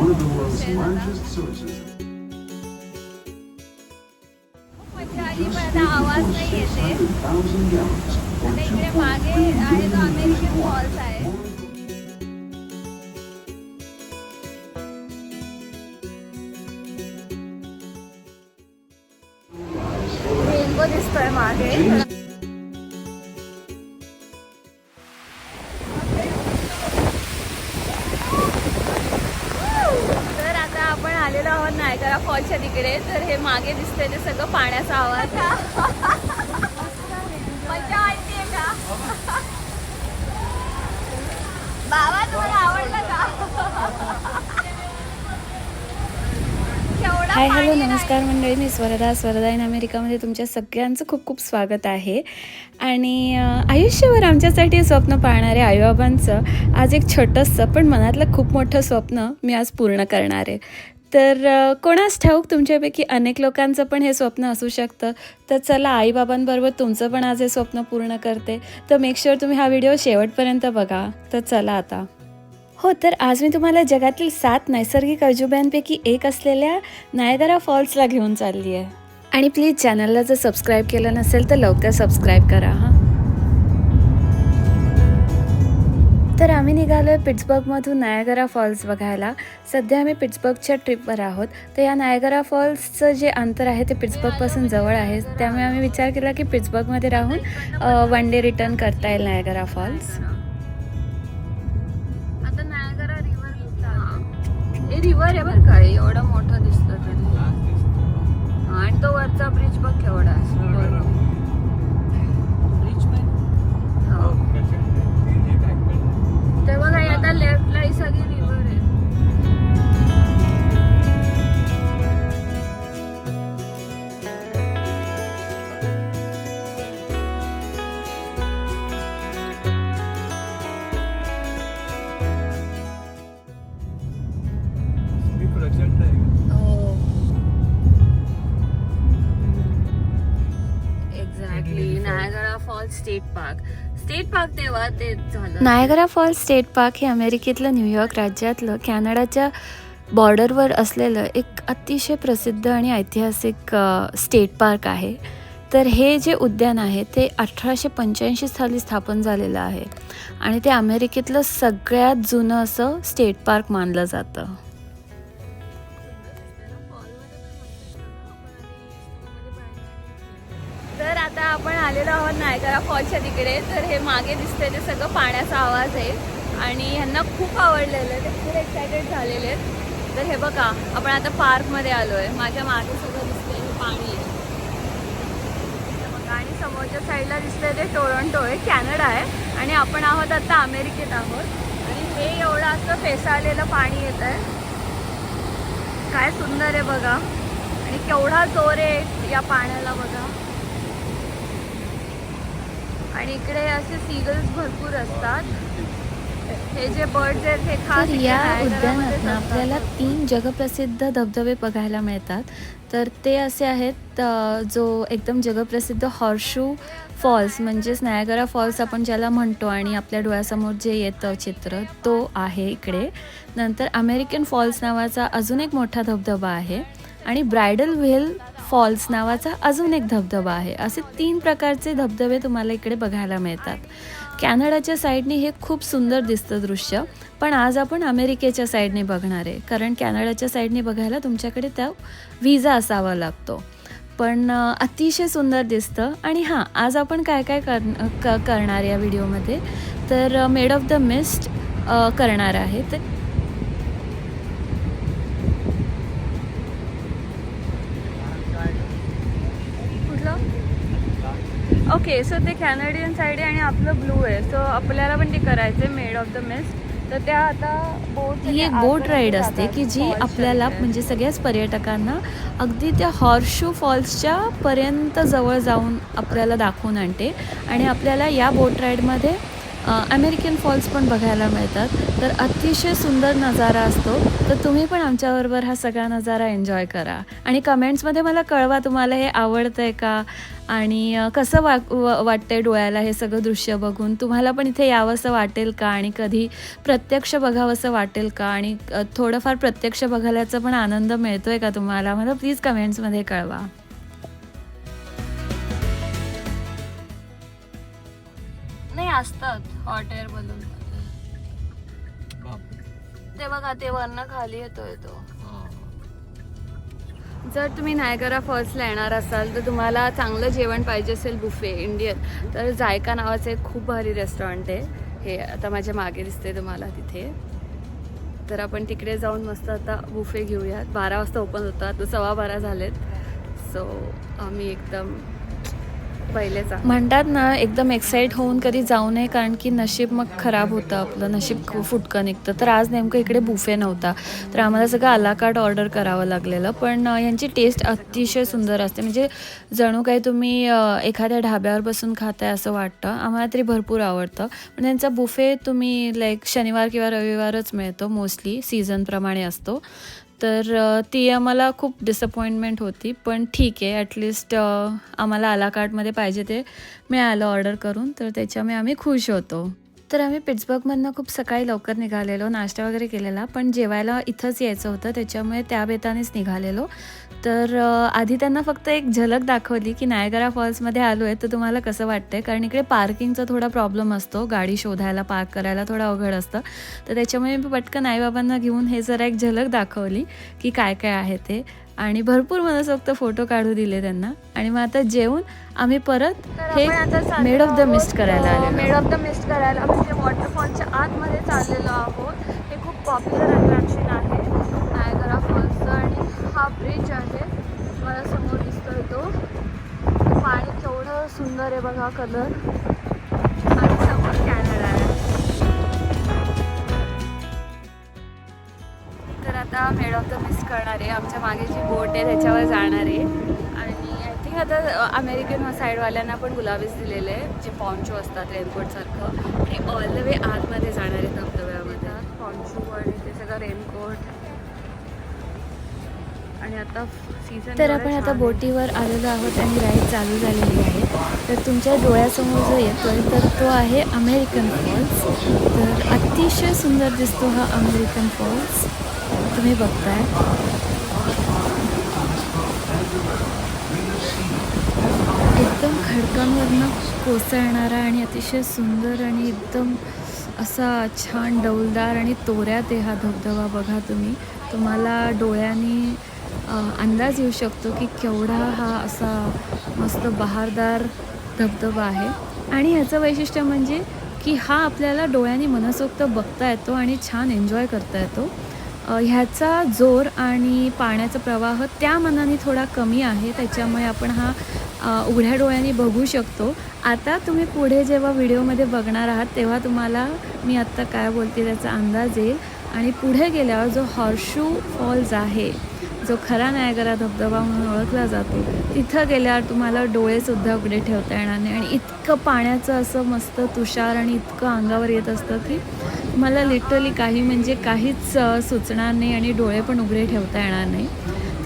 one of the world's largest sources. मजा आली पण आता आवाज नाही येते 600,000 gallons or आता इकडे मागे आहे तो अमेरिकन फॉल्स आहे रेनबो आहोत नायगरा फॉलच्या तिकडे तर हे मागे दिसतंय ते सगळं पाण्याचा आवाज. मजा वाटते का बाबा तुम्हाला आवडलं का? Hi hello. नमस्कार मंडळी. मी स्वरदा स्वरदा इन अमेरिकामध्ये तुमच्या सगळ्यांचं खूप खूप स्वागत आहे. आणि आयुष्यभर आमच्यासाठी स्वप्न पाहणारे आईबाबांचं आज एक छोटंसं पण मनातलं खूप मोठं स्वप्न मी आज पूर्ण करणार आहे. तर कोणास ठाऊक? तुमच्यापैकी अनेक लोकांचं पण हे स्वप्न असू शकतं. तर चला आईबाबांबरोबर तुमचं पण आज हे स्वप्न पूर्ण करते. तर मेक शुअर तुम्ही हा व्हिडिओ शेवटपर्यंत बघा. तर चला आता. हो तर आज मी तुम्हाला जगातील सात नैसर्गिक अजुब्यांपैकी एक असलेल्या नायगरा फॉल्सला घेऊन चालली आहे आणि प्लीज चॅनलला जर सबस्क्राईब केलं नसेल तर लवकर सबस्क्राईब करा हां. तर आम्ही निघालो आहे पिट्सबर्गमधून नायगरा फॉल्स बघायला. सध्या आम्ही पिट्सबर्गच्या ट्रिपवर आहोत. तर या नायगरा फॉल्सचं जे अंतर आहे ते पिट्सबर्गपासून जवळ आहे. त्यामुळे आम्ही विचार केला की पिट्सबर्गमध्ये राहून वन डे रिटर्न करता येईल नायगरा फॉल्स. आता नायगरा रिव्हर हे रिव्हर आहे बरं का एवढं मोठं दिसतं तरी. हा, आणि तो वरचा ब्रिज बघ केवढा आता लेफ्टला ही सगळी रिव्हर आहे. Falls state park state park तेव्हा ते झालं. नायगरा फॉल्स स्टेट पार्क हे अमेरिकेतलं न्यूयॉर्क राज्यातलं कॅनडाच्या बॉर्डरवर असलेलं एक अतिशय प्रसिद्ध आणि ऐतिहासिक स्टेट पार्क आहे. तर हे जे उद्यान आहे ते अठराशे पंच्याऐंशी साली स्थापन झालेलं आहे. आणि ते अमेरिकेतलं सगळ्यात जुनं असं स्टेट पार्क मानलं जातं. आलेलो आहोत नायगरा फॉलच्या तिकडे. तर हे मागे दिसतंय ते सगळं पाण्याचा आवाज आहे. आणि ह्यांना खूप आवडलेलं आहे. ते खूप एक्सायटेड झालेले आहेत. तर हे बघा आपण आता पार्कमध्ये आलो आहे माझ्या मागे सगळं दिसतंय हे पाणी आहे. बघा, आणि समोरच्या साईडला दिसतंय ते टोरंटो आहे कॅनडा आहे. आणि आपण आहोत आता अमेरिकेत आहोत. आणि हे एवढं असं फेसाळलेलं पाणी येत आहे. काय सुंदर आहे बघा. आणि केवढा जोर आहे या पाण्याला बघा. आणि इकडे असे सीगल्स भरपूर असतात. हे जे बर्ड्स आहेत हे खास या उद्यानात. आपल्याला तीन जगप्रसिद्ध धबधबे बघायला मिळतात. तर ते असे आहेत जो एकदम जगप्रसिद्ध हॉर्शू फॉल्स म्हणजेच नायगरा फॉल्स आपण ज्याला म्हणतो आणि आपल्या डोळ्यासमोर जे येतं चित्र तो आहे इकडे. नंतर अमेरिकन फॉल्स नावाचा अजून एक मोठा धबधबा आहे. आणि ब्रायडल व्हेल फॉल्स नावाचा अजून एक धबधबा आहे. असे तीन प्रकारचे धबधबे तुम्हाला इकडे बघायला मिळतात. कॅनडाच्या साईडने हे खूप सुंदर दिसतं दृश्य पण आज आपण अमेरिकेच्या साईडने बघणार आहे. कारण कॅनडाच्या साईडने बघायला तुमच्याकडे त्या व्हिजा असावा लागतो. पण अतिशय सुंदर दिसतं. आणि हां आज आपण काय काय कर क करणार या व्हिडिओमध्ये? तर मेड ऑफ द मिस्ट करणार आहे. तर ओके सो ते कॅनेडियन साईड आहे आणि आपलं ब्लू आहे. सो आपल्याला पण ते करायचं आहे मेड ऑफ द मिस्ट तर त्या आता बोट ही एक बोट राईड असते की जी आपल्याला म्हणजे सगळ्याच पर्यटकांना अगदी त्या हॉर्शू फॉल्सच्या पर्यंत जवळ जाऊन आपल्याला दाखवून आणते. आणि आपल्याला या बोट राईडमध्ये अमेरिकन फॉल्स पण बघायला मिळतात. तर अतिशय सुंदर नजारा असतो. तर तुम्ही पण आमच्याबरोबर हा सगळा नजारा एन्जॉय करा. आणि कमेंट्समध्ये मला कळवा तुम्हाला हे आवडतं आहे का? आणि कसं वा व- वाटतंय डोळ्याला हे सगळं दृश्य बघून? तुम्हाला पण इथे यावंसं वाटेल का? आणि कधी प्रत्यक्ष बघावंसं वाटेल का? आणि थोडंफार प्रत्यक्ष बघायचा पण आनंद मिळतोय का तुम्हाला? मला प्लीज कमेंट्समध्ये कळवा. नाही असतात हॉट एअर बलून ते बघा ते वरनं खाली येतोय तो. जर तुम्ही नायगरा फॉल्सला येणार असाल तर तुम्हाला चांगलं जेवण पाहिजे असेल बुफे इंडियन तर जायका नावाचं एक खूप भारी रेस्टॉरंट आहे. हे आता माझ्या मागे दिसते तुम्हाला तिथे. तर आपण तिकडे जाऊन मस्त आता बुफे घेऊयात. बारा वाजता ओपन होतात सव्वा बारा झालेत. सो आम्ही एकदम पहिलेच. म्हणतात ना एकदम एक्साइट होऊन कधी जाऊ नये कारण की नशीब मग खराब होतं आपलं नशीब खूप फुटकं निघतं. तर आज नेमकं इकडे बुफे नव्हता. तर आम्हाला सगळं आलाकाट ऑर्डर करावं लागलेलं. पण यांची टेस्ट अतिशय सुंदर असते. म्हणजे जणू काही तुम्ही एखाद्या ढाब्यावर बसून खाताय असं वाटतं. आम्हाला तरी भरपूर आवडतं. पण त्यांचा बुफे तुम्ही लाईक शनिवार किंवा रविवारच मिळतो. मोस्टली सीझनप्रमाणे असतो. तर ती आम्हाला खूप डिसअपॉइंटमेंट होती. पण ठीक आहे ॲटलिस्ट आम्हाला आला कार्टमध्ये पाहिजे ते मिळालं ऑर्डर करून. तर त्याच्यामुळे आम्ही खुश होतो. तर आम्ही पिट्सबर्गमधनं खूप सकाळी लवकर निघालेलो नाश्ता वगैरे केलेला पण जेवायला इथंच यायचं होतं त्याच्यामुळे त्या बेतानेच निघालेलो. तर आधी त्यांना फक्त एक झलक दाखवली की नायगरा फॉल्समध्ये आलो आहे तर तुम्हाला कसं वाटतंय? कारण इकडे पार्किंगचा थोडा प्रॉब्लेम असतो गाडी शोधायला पार्क करायला थोडं अवघड असतं. तर त्याच्यामुळे मी पटकन आईबाबांना घेऊन हे जरा एक झलक दाखवली की काय काय आहे ते. आणि भरपूर मनसोक्त फोटो काढू दिले त्यांना. आणि मग आता जेवून आम्ही परत हे मेड ऑफ द मिस्ट करायला मेड आलेलो ऑफ द मिस्ट करायला. म्हणजे वॉटरफॉलच्या आतमध्ये चाललेलो आहोत. हे खूप पॉप्युलर अट्रॅक्शन आहे. नायगरा फॉल्सचं आणि हा ब्रिज आहे. मला समोर दिसतोय तो. पाणी केवढं सुंदर आहे बघा colour maid of the mist करणार. आहे आमच्या मागे जी बोट आहे त्याच्यावर जाणार आहे. आणि आय थिंक आता अमेरिकन साईडवाल्यांना पण गुलाबीच दिलेले आहे. जे पॉन्चो असतात रेनकोटसारखं हे ऑल द वे आतमध्ये जाणार आहे धबधब्यामध्ये. पॉन्चो आणि ते सगळं रेनकोट आणि आता सीझन तर आपण आता बोटीवर आलेलो आहोत आणि राईड चालू झालेली आहे. तर तुमच्या डोळ्यासमोर जो येतोय तर तो आहे अमेरिकन फॉल्स तर अतिशय सुंदर दिसतो हा अमेरिकन फॉल्स तुम्ही बघताय. एकदम खडकांवरनं कोसळणारा आणि अतिशय सुंदर आणि एकदम असा छान डौलदार आणि तोऱ्यात आहे हा धबधबा बघा तुम्ही. तुम्हाला डोळ्यांनी अंदाज येऊ शकतो की केवढा हा असा मस्त बहारदार धबधबा आहे. आणि ह्याचं वैशिष्ट्य म्हणजे की हा आपल्याला डोळ्यांनी मनसोक्त बघता येतो आणि छान एन्जॉय करता येतो. ह्याचा जोर आणि पाण्याचा प्रवाह त्या मनाने थोडा कमी आहे त्याच्यामुळे आपण हा उघड्या डोळ्यांनी बघू शकतो. आता तुम्ही पुढे जेव्हा व्हिडिओमध्ये बघणार आहात तेव्हा तुम्हाला मी आत्ता काय बोलते त्याचा अंदाज येईल. आणि पुढे गेल्यावर जो हॉर्शू फॉल्स आहे जो खरा नायगरा धबधबा म्हणून ओळखला जातो तिथं गेल्यावर तुम्हाला डोळेसुद्धा उघडे ठेवता येणार नाही. आणि इतकं पाण्याचं असं मस्त तुषार आणि इतकं अंगावर येत असतं की मला लिटरली काही म्हणजे काहीच सुचणार नाही आणि डोळे पण उघडे ठेवता येणार नाही.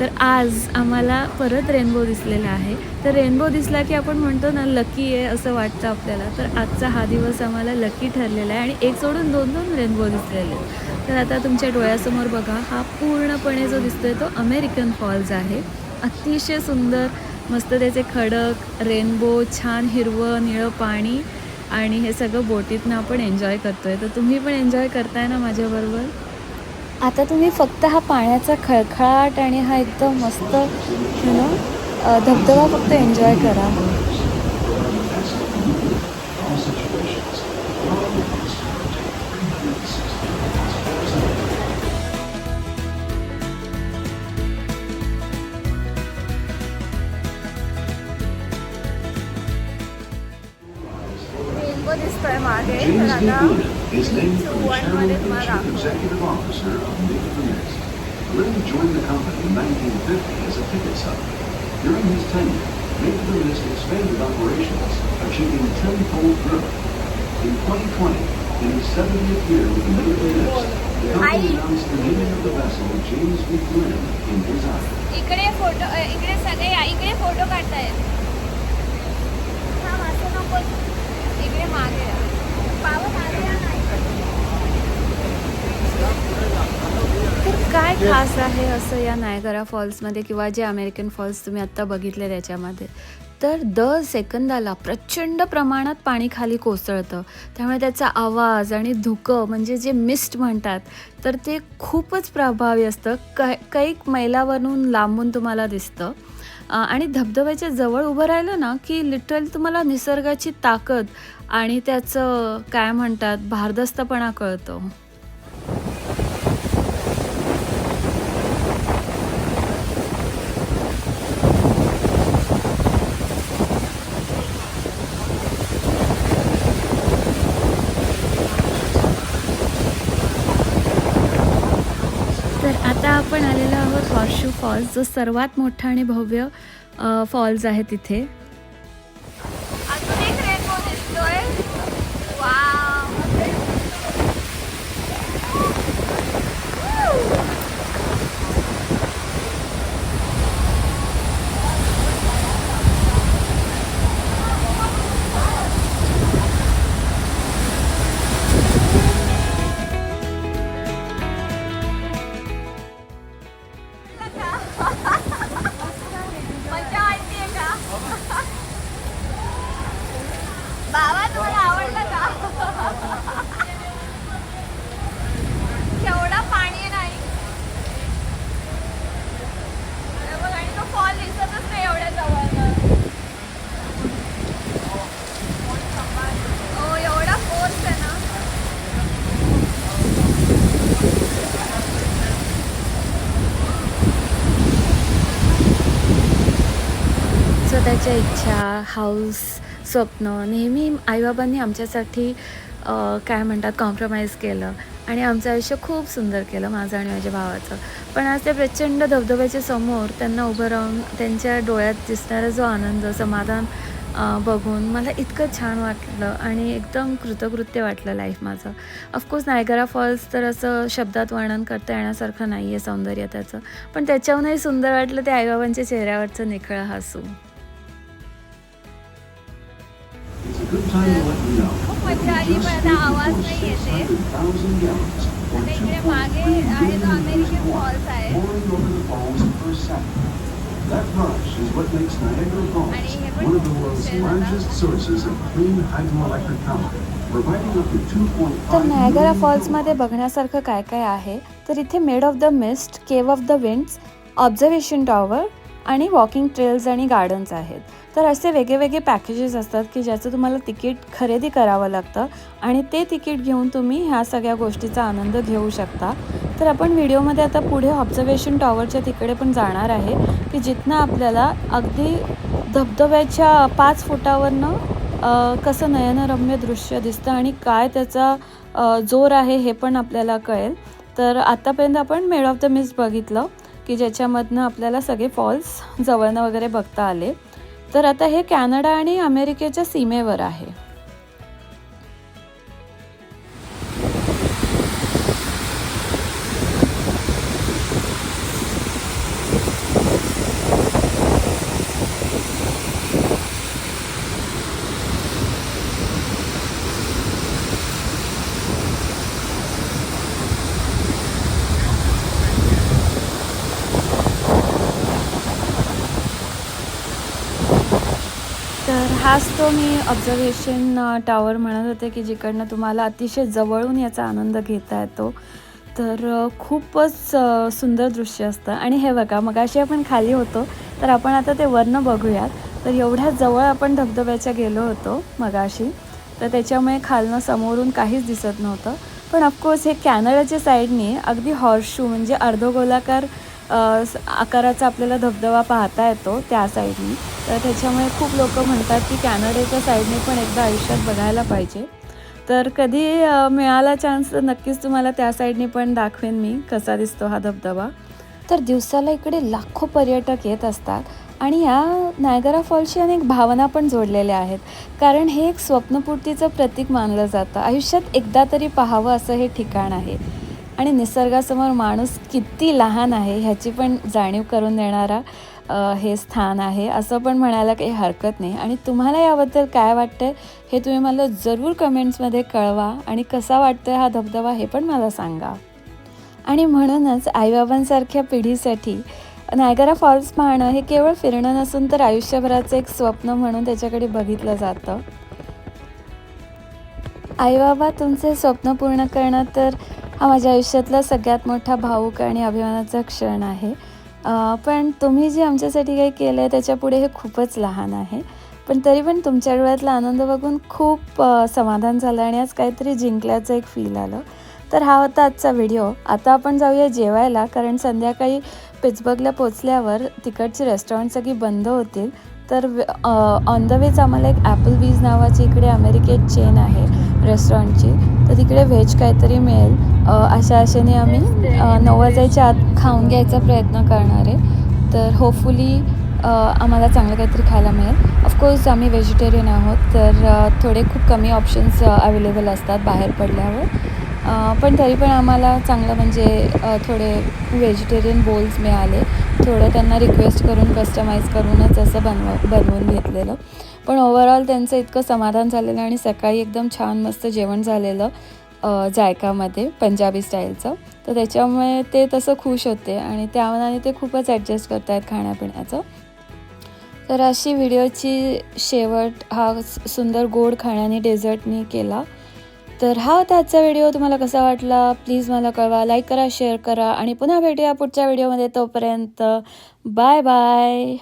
तर आज आम्हाला परत रेनबो दिसलेला आहे. तर रेनबो दिसला की आपण म्हणतो ना लकी आहे असं वाटतं आपल्याला. तर आजचा हा दिवस आम्हाला लकी ठरलेला आहे आणि एक सोडून दोन दोन रेनबो दिसलेले आहेत. तर आता तुमच्या डोळ्यासमोर बघा हा पूर्णपणे जो दिसतो आहे तो अमेरिकन फॉल्स आहे. अतिशय सुंदर मस्त त्याचे खडक रेनबो छान हिरवं निळं पाणी. आणि हे सगळं बोटीतनं आपण एन्जॉय करतोय. तर तुम्ही पण एन्जॉय करताय ना माझ्याबरोबर? आता तुम्ही फक्त हा पाण्याचा खळखळाट आणि हा एकदम मस्त यु नो धबधबा फक्त एन्जॉय करा. रेनबो दिसतोय मागे तर James D. आता Boonen is named for the one chairman मध्ये and तुम्हाला chief दाखवू. executive officer of Make the Mist. Lennon joined the company in 1950 as a ticket seller. During his tenure, Make the Mist expanded operations, achieving tenfold growth. In 2020, in his 70th year with the Middle Mist, the company announced the naming of the vessel James B. Flynn in his honor. इकडे photo अ, इकडे सगळे या इकडे photo काढतायत खास आहे असं या Niagara फॉल्समध्ये किंवा जे अमेरिकन फॉल्स तुम्ही आत्ता बघितले त्याच्यामध्ये. तर दर सेकंदाला प्रचंड प्रमाणात पाणी खाली कोसळतं. त्यामुळे त्याचा आवाज आणि धुकं म्हणजे जे मिस्ट म्हणतात तर ते खूपच प्रभावी असतं. कै कैक मैलावरून लांबून तुम्हाला दिसतं. आणि धबधब्याच्या जवळ उभं राहिलं ना की लिटरली तुम्हाला निसर्गाची ताकद आणि त्याचं काय म्हणतात भारदस्तपणा कळतो तर आता आपण आलेलो आहोत हॉर्शू फॉल्स जो सर्वात मोठा आणि भव्य फॉल्स आहे तिथे. इच्छा हाऊस स्वप्न. नेहमी आईबाबांनी आमच्यासाठी काय म्हणतात कॉम्प्रोमाइज केलं. आणि आमचं आयुष्य खूप सुंदर केलं माझं आणि माझ्या भावाचं. पण आज त्या प्रचंड धबधब्याच्या समोर त्यांना उभं राहून त्यांच्या डोळ्यात दिसणारा जो आनंद समाधान बघून मला इतकं छान वाटलं आणि एकदम कृतकृत्य वाटलं लाईफ माझं. ऑफकोर्स नायगरा फॉल्स तर असं शब्दात वर्णन करता येण्यासारखं नाही आहे सौंदर्य त्याचं पण त्याच्याहूनही सुंदर वाटलं ते आईबाबांच्या चेहऱ्यावरचं निखळं हसू. तर नायगरा फॉल्समध्ये बघण्यासारखं काय काय आहे? तर इथे maid of the mist cave of the winds observation tower आणि वॉकिंग ट्रेल्स आणि गार्डन्स आहेत. तर असे वेगळेवेगळे पॅकेजेस असतात की ज्याचं तुम्हाला तिकीट खरेदी करावं लागतं आणि ते तिकीट घेऊन तुम्ही ह्या सगळ्या गोष्टीचा आनंद घेऊ शकता. तर आपण व्हिडिओमध्ये आता पुढे ऑब्झर्वेशन टॉवरच्या तिकडे पण जाणार आहे की जिथनं आपल्याला अगदी धबधब्याच्या पाच फुटावरनं कसं नयनरम्य दृश्य दिसतं आणि काय त्याचा जोर आहे हे पण आपल्याला कळेल. तर आत्तापर्यंत आपण मेड ऑफ द मिस बघितलं. की ज्याच्यामधनं आपल्याला सगळे फॉल्स जवळनं वगैरे बघता आले. तर आता हे कॅनडा आणि अमेरिकेच्या सीमेवर आहे तर हाच तो मी ऑब्झर्वेशन टॉवर म्हणत होते की जिकडनं तुम्हाला अतिशय जवळून याचा आनंद घेता येतो. तर खूपच सुंदर दृश्य असतं. आणि हे बघा मगाशी आपण खाली होतो तर आपण आता ते वरनं बघूयात. तर एवढ्या जवळ आपण धबधब्याच्या गेलो होतो मगाशी. तर त्याच्यामुळे खालनं समोरून काहीच दिसत नव्हतं. पण ऑफकोर्स हे कॅनडाच्या साईडने अगदी हॉर्शू म्हणजे अर्धगोलाकार गोलाकार आकाराचा आपल्याला धबधबा पाहता येतो त्या साईडनी. तर त्याच्यामुळे खूप लोक म्हणतात की कॅनडाच्या साईडने पण एकदा आयुष्यात बघायला पाहिजे. तर कधी मिळाला चान्स तर नक्कीच तुम्हाला त्या साईडने पण दाखवेन मी कसा दिसतो हा धबधबा. तर दिवसाला इकडे लाखो पर्यटक येत असतात आणि या नायगरा फॉलशी अनेक भावना पण जोडलेल्या आहेत. कारण हे एक स्वप्नपूर्तीचं प्रतीक मानलं जातं. आयुष्यात एकदा तरी पाहावं असं हे ठिकाण आहे. आणि निसर्गासमोर माणूस किती लहान आहे ह्याची पण जाणीव करून देणारा हे स्थान आहे. असं पण म्हणायला काही हरकत नाही. आणि तुम्हाला याबद्दल काय वाटतं हे तुम्ही मला जरूर कमेंट्समध्ये कळवा. आणि कसा वाटतोय हा धबधबा हे पण मला सांगा. आणि म्हणूनच आईबाबांसारख्या पिढीसाठी नायगरा फॉल्स पाहणं हे केवळ फिरणं नसून तर आयुष्यभराचं एक स्वप्न म्हणून त्याच्याकडे बघितलं जातं. आईबाबा तुमचे स्वप्न पूर्ण करणं तर हा माझ्या आयुष्यातला सगळ्यात मोठा भावूक आणि अभिमानाचा क्षण आहे. पण तुम्ही जे आमच्यासाठी काही केलं आहे त्याच्यापुढे हे खूपच लहान आहे. पण तरी पण तुमच्या डोळ्यातला आनंद बघून खूप समाधान झालं आणि आज काहीतरी जिंकल्याचं एक फील आलं. तर हा होता आजचा व्हिडिओ आता आपण जाऊया जेवायला कारण संध्याकाळी पिट्सबर्गला पोचल्यावर तिकडची रेस्टॉरंट सगळी बंद होतील. तर ऑन द वेज आम्हाला एक ॲपल वीज नावाची इकडे अमेरिकेत चेन आहे रेस्टॉरंटची तर तिकडे व्हेज काहीतरी मिळेल. अशा आशेने आम्ही अ, नऊ वाजायच्या आत खाऊन घ्यायचा प्रयत्न करणार आहे. तर होपफुली आम्हाला चांगलं काहीतरी खायला मिळेल. ऑफकोर्स आम्ही व्हेजिटेरियन आहोत तर थोडे खूप कमी ऑप्शन्स अवेलेबल असतात बाहेर पडल्यावर. पण तरी पण आम्हाला चांगलं म्हणजे थोडे व्हेजिटेरियन बोल्स मिळाले. थोडं त्यांना रिक्वेस्ट करून कस्टमाइज करूनच असं बनव बनवून घेतलेलं. पण ओव्हरऑल त्यांचं इतकं समाधान झालेलं आणि सकाळी एकदम छान मस्त जेवण झालेलं जायकामध्ये पंजाबी स्टाईलचं तर त्याच्यामुळे ते तसं खुश होते आणि त्या मनाने ते खूपच ॲडजस्ट करत आहेत खाण्यापिण्याचं. तर अशी व्हिडिओची शेवट हा सुंदर गोड खाण्याने डेझर्टनी केला. तर हा होता आजचा व्हिडिओ तुम्हाला कसा वाटला? प्लीज मला कळवा. लाईक करा शेअर करा. आणि पुन्हा भेटूया पुढच्या व्हिडिओमध्ये तोपर्यंत बाय बाय